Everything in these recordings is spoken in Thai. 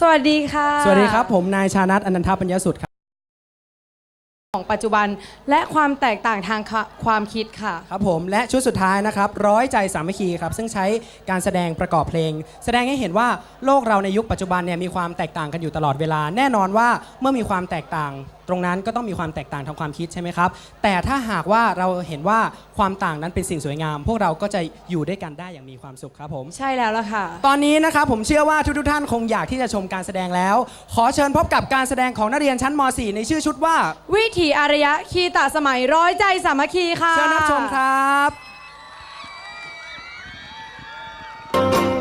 สวัสดีค่ะ สวัสดีครับ ผมนายชานัทอนันทปัญญสุดครับของปัจจุบันและความแตกต่างทางคความคิดค่ะ ครับผมและชุดสุดท้ายนะครับร้อยใจสามัคคีครับซึ่งใช้การแสดงประกอบเพลง แสดงให้เห็นว่าโลกเราในยุคปัจจุบันเนี่ยมีความแตกต่างกันอยู่ตลอดเวลา แน่นอนว่าเมื่อมีความแตกต่าง ตรงนั้นก็ต้องมีความแตกต่างทางความคิดใช่ไหมครับ แต่ถ้าหากว่าเราเห็นว่าความต่างนั้นเป็นสิ่งสวยงาม พวกเราก็จะอยู่ด้วยกันได้อย่างมีความสุขครับผม ใช่แล้วล่ะค่ะ ตอนนี้นะครับผมเชื่อว่าทุกๆท่านคงอยากที่จะชมการแสดงแล้ว ขอเชิญพบกับการแสดงของนักเรียนชั้นม .4 ในชื่อชุดว่า วิถีอารยะคีตาสมัยร้อยใจสามัคคีค่ะ เชิญรับชมครับ Thank you.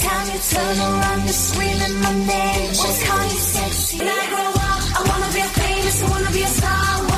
time you turn around, you're screaming my name. Just call you sexy. When I grow up, I wanna be a famous, I wanna be a star.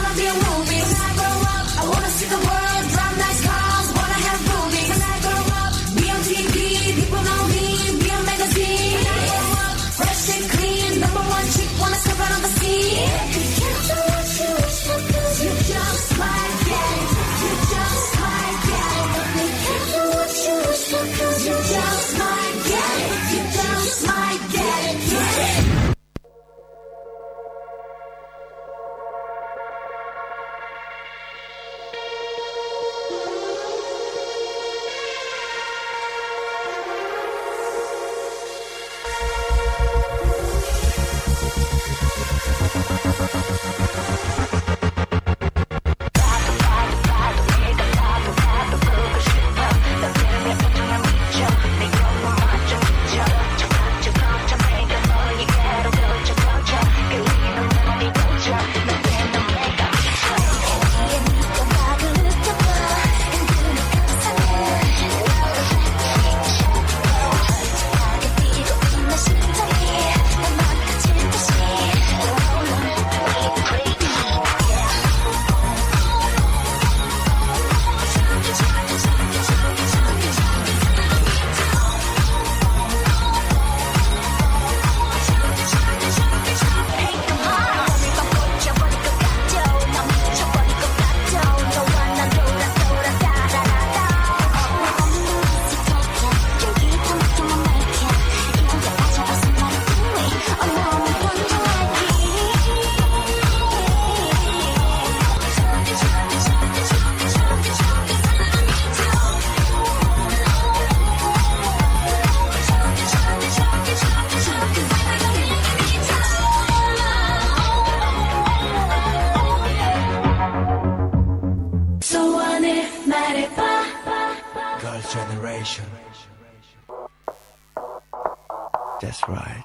That's right.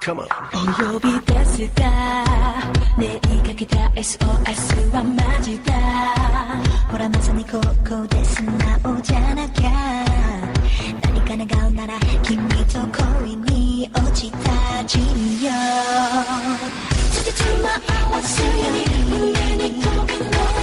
Come on. お呼び出せたねえかけた SOS はマジだほらまさにここで素直じゃなきゃ何か願うなら君と恋に落ちた人よつけつま合わせように胸に届くの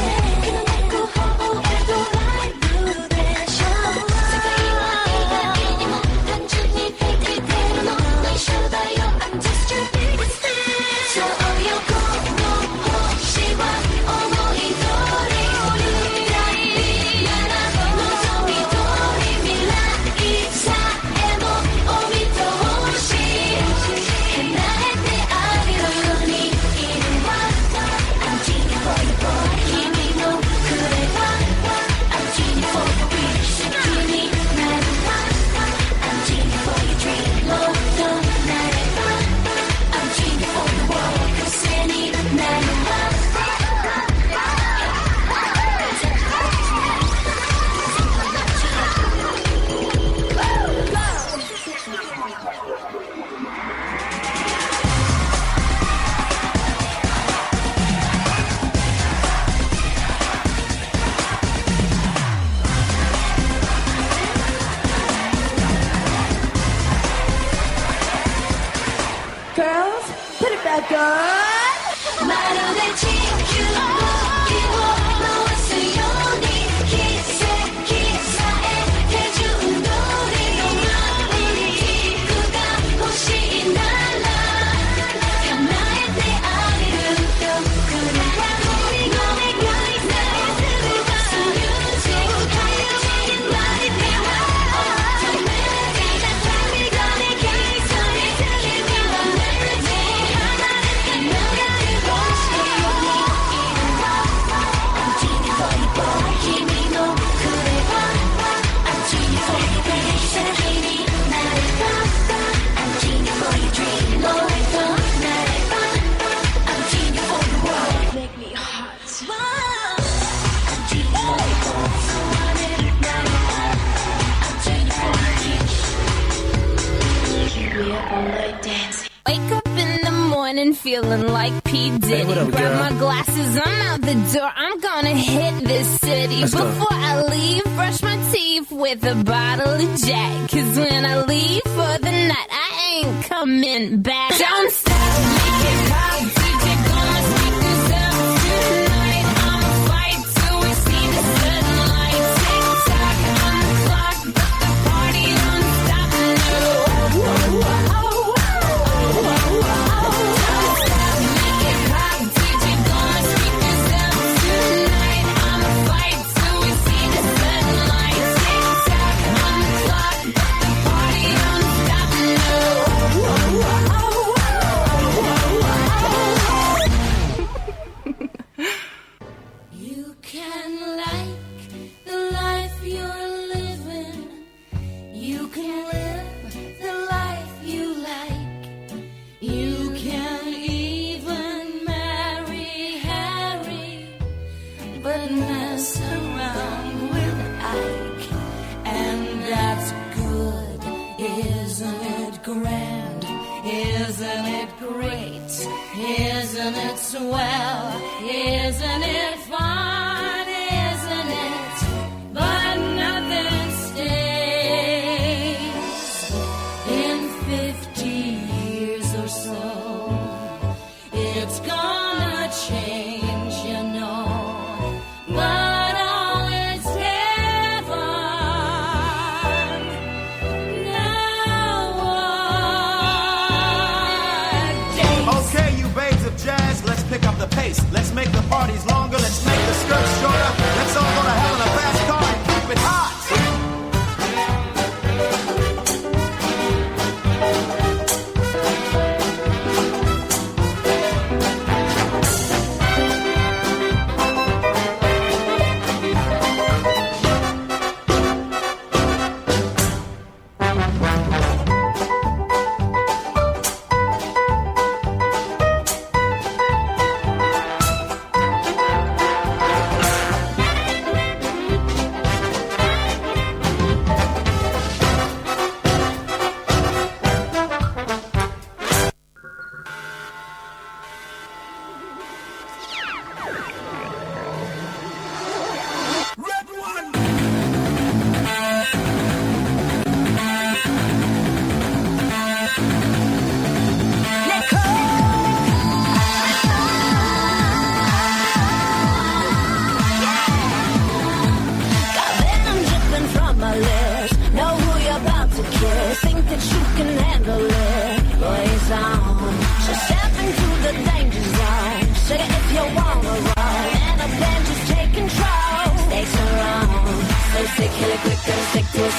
feeling like P. Diddy. Hey, up, Grab my glasses, I'm out the door. I'm gonna hit this city. Let's Before go. I leave, brush my teeth with a bottle of Jack. Cause when I leave for the night, I ain't coming back. Don't stop.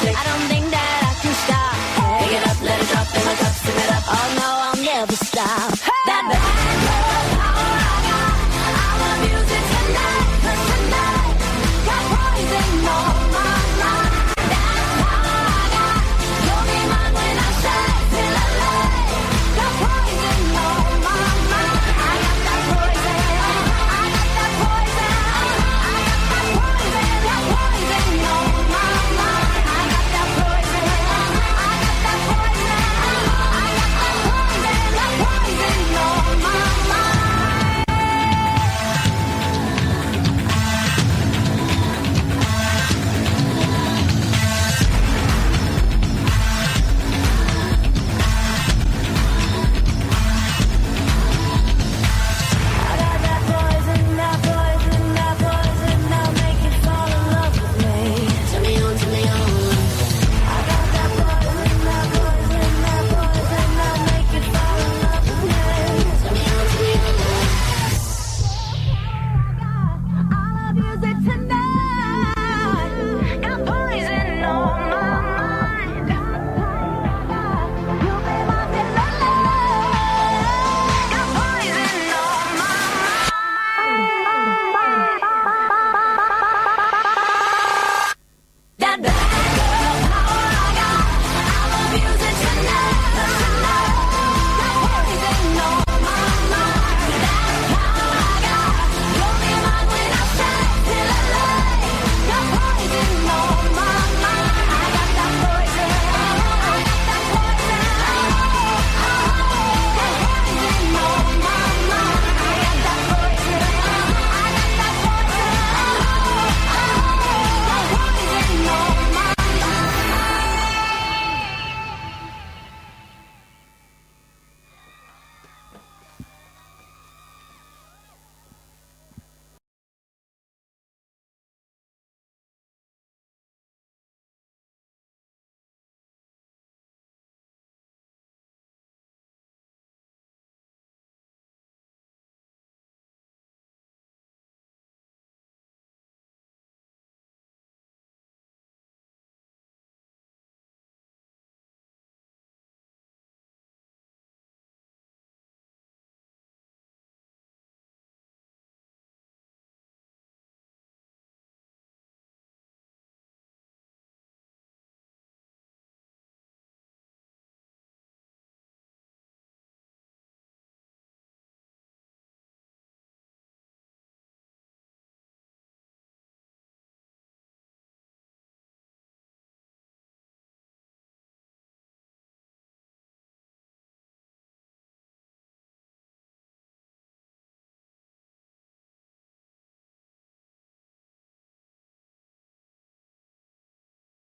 slick. I don't think that I can stop. Pick it up, let it drop in my cup, sip it up. Oh no, I'll never stop.